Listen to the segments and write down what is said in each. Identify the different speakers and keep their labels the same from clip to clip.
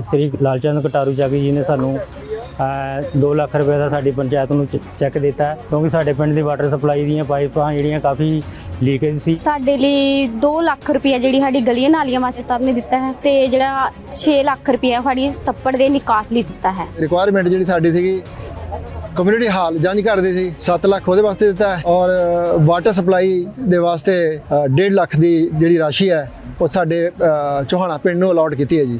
Speaker 1: ਸ੍ਰੀ ਲਾਲਚੰਦ ਕਟਾਰੂ ਜਾਗੀ ਜੀ ਨੇ ਸਾਨੂੰ 2 ਲੱਖ ਰੁਪਏ ਦਾ ਸਾਡੀ ਪੰਚਾਇਤ ਨੂੰ ਚ- ਚੈੱਕ ਦਿੱਤਾ ਕਿਉਂਕਿ ਸਾਡੇ ਪਿੰਡ ਦੀ ਵਾਟਰ ਸਪਲਾਈ ਦੀਆਂ ਪਾਈਪਾਂ ਜਿਹੜੀਆਂ ਕਾਫੀ ਲੀਕੇਜ ਸੀ।
Speaker 2: ਸਾਡੇ ਲਈ 2 ਲੱਖ ਰੁਪਏ ਜਿਹੜੀ ਸਾਡੀ ਗਲੀਆਂ ਨਾਲੀਆਂ ਵਾਸਤੇ ਸਰ ਨੇ ਦਿੱਤਾ ਹੈ ਤੇ ਜਿਹੜਾ 6 ਲੱਖ ਰੁਪਏ ਸਾਡੀ ਸੱਪੜ ਦੇ ਨਿਕਾਸ ਲਈ ਦਿੱਤਾ ਹੈ।
Speaker 3: ਰਿਕੁਆਇਰਮੈਂਟ ਜਿਹੜੀ ਸਾਡੀ ਸੀਗੀ ਕਮਿਊਨਿਟੀ ਹਾਲ ਜੰਜ ਕਰਦੇ ਸੀ 7 ਲੱਖ ਉਹਦੇ ਵਾਸਤੇ ਦਿੱਤਾ ਹੈ ਔਰ ਵਾਟਰ ਸਪਲਾਈ ਦੇ ਵਾਸਤੇ 1.5 ਲੱਖ ਦੀ ਜਿਹੜੀ ਰਾਸ਼ੀ ਹੈ ਉਹ ਸਾਡੇ ਚੋਹਾਣਾ ਪਿੰਡ ਨੂੰ ਅਲਾਟ ਕੀਤੀ ਹੈ ਜੀ।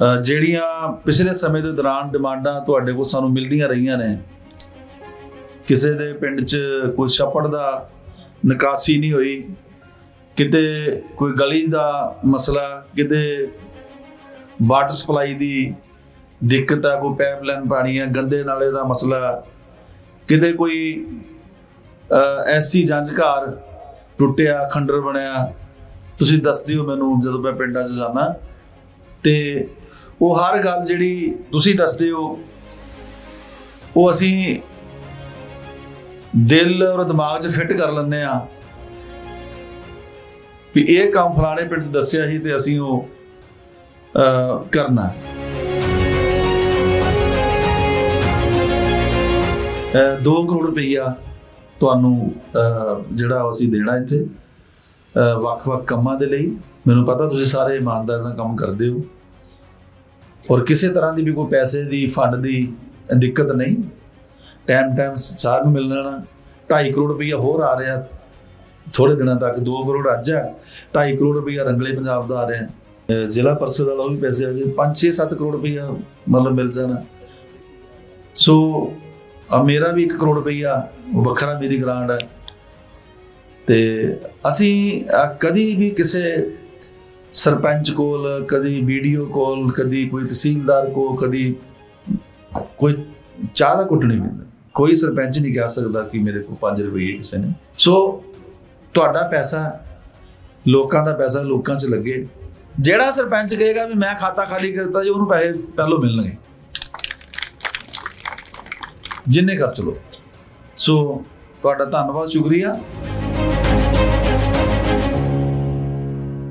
Speaker 4: ਜਿਹੜੀਆਂ ਪਿਛਲੇ ਸਮੇਂ ਦੇ ਦੌਰਾਨ ਡਿਮਾਂਡਾਂ ਤੁਹਾਡੇ ਕੋਲ ਸਾਨੂੰ ਮਿਲਦੀਆਂ ਰਹੀਆਂ ਨੇ, ਕਿਸੇ ਦੇ ਪਿੰਡ 'ਚ ਕੋਈ ਛੱਪੜ ਦਾ ਨਿਕਾਸੀ ਨਹੀਂ ਹੋਈ, ਕਿਤੇ ਕੋਈ ਗਲੀ ਦਾ ਮਸਲਾ, ਕਿਤੇ ਵਾਟਰ ਸਪਲਾਈ ਦੀ ਦਿੱਕਤ ਆ, ਕੋਈ ਪਾਈਪਲਾਈਨ ਪਾਣੀ ਆ, ਗੰਦੇ ਨਾਲੇ ਦਾ ਮਸਲਾ, ਕਿਤੇ ਕੋਈ ਐਸੀ ਜੰਜ ਘਰ ਟੁੱਟਿਆ, ਖੰਡਰ ਬਣਿਆ, ਤੁਸੀਂ ਦੱਸਦੇ ਹੋ ਮੈਨੂੰ ਜਦੋਂ ਮੈਂ ਪਿੰਡਾਂ 'ਚ ਜਾਣਾ ਤੇ ਉਹ ਹਰ ਗੱਲ ਜਿਹੜੀ ਤੁਸੀਂ ਦੱਸਦੇ ਹੋ, ਉਹ ਅਸੀਂ ਦਿਲ ਔਰ ਦਿਮਾਗ 'ਚ ਫਿੱਟ ਕਰ ਲੈਂਦੇ ਆ ਵੀ ਇਹ ਕੰਮ ਫਲਾਣੇ ਪਿੰਡ 'ਚ ਦੱਸਿਆ ਸੀ ਤੇ ਅਸੀਂ ਉਹ ਕਰਨਾ। ਦੋ ਕਰੋੜ ਰੁਪਈਆ ਤੁਹਾਨੂੰ ਜਿਹੜਾ ਅਸੀਂ ਦੇਣਾ ਇੱਥੇ। ਵੱਖ-ਵੱਖ ਕੰਮਾਂ ਦੇ ਲਈ। ਮੈਨੂੰ ਪਤਾ ਤੁਸੀਂ ਸਾਰੇ ਇਮਾਨਦਾਰ ਨਾਲ ਕੰਮ ਕਰਦੇ ਹੋ। ਔਰ ਕਿਸੇ ਤਰ੍ਹਾਂ ਦੀ ਵੀ ਕੋਈ ਪੈਸੇ ਦੀ, ਫੰਡ ਦੀ ਦਿੱਕਤ ਨਹੀਂ। ਟਾਈਮ ਟਾਈਮ ਸਾਰ ਨੂੰ ਮਿਲਣਾ ਨਾ 2.5 ਕਰੋੜ ਰੁਪਈਆ ਹੋਰ ਆ ਰਿਹਾ। ਥੋੜੇ ਦਿਨਾਂ ਤੱਕ 2 ਕਰੋੜ ਅੱਜ ਹੈ। 2.5 ਕਰੋੜ ਰੁਪਈਆ ਰੰਗਲੇ ਪੰਜਾਬ ਦਾ ਆ ਰਿਹਾ। ਜ਼ਿਲ੍ਹਾ ਪਰਿਸ਼ਦ ਵਾਲਾ ਉਹ ਵੀ ਪੈਸੇ ਆ ਗਏ। 5 6 7 ਕਰੋੜ ਰੁਪਈਆ ਮਤਲਬ ਮਿਲ ਜਾਣਾ। ਸੋ ਆ ਮੇਰਾ ਵੀ 1 ਕਰੋੜ ਰੁਪਈਆ ਵੱਖਰਾ ਮੇਰੀ ਗ੍ਰਾਂਟ ਹੈ। ਤੇ ਅਸੀਂ ਕਦੀ ਵੀ ਕਿਸੇ ਸਰਪੰਚ ਕੋਲ, ਕਦੀ ਵੀਡੀਓ ਕੋਲ, ਕਦੀ ਕੋਈ ਤਹਿਸੀਲਦਾਰ ਕੋਲ, ਕਦੀ ਕੋਈ ਚਾਹ ਦਾ ਕੁੱਟ ਨਹੀਂ ਮਿਲਦਾ। ਕੋਈ ਸਰਪੰਚ ਨਹੀਂ ਕਹਿ ਸਕਦਾ ਕਿ ਮੇਰੇ ਕੋਲ 5 ਰੁਪਏ ਕਿਸੇ ਨੇ। ਸੋ ਤੁਹਾਡਾ ਪੈਸਾ ਲੋਕਾਂ ਦਾ ਪੈਸਾ ਲੋਕਾਂ 'ਚ ਲੱਗੇ। ਜਿਹੜਾ ਸਰਪੰਚ ਕਹੇਗਾ ਵੀ ਮੈਂ ਖਾਤਾ ਖਾਲੀ ਕਰਤਾ ਜੀ, ਉਹਨੂੰ ਪੈਸੇ ਪਹਿਲੋਂ ਮਿਲਣਗੇ। ਜਿੰਨੇ ਖਰਚ ਲੋ ਸੋ ਤੁਹਾਡਾ ਧੰਨਵਾਦ, ਸ਼ੁਕਰੀਆ।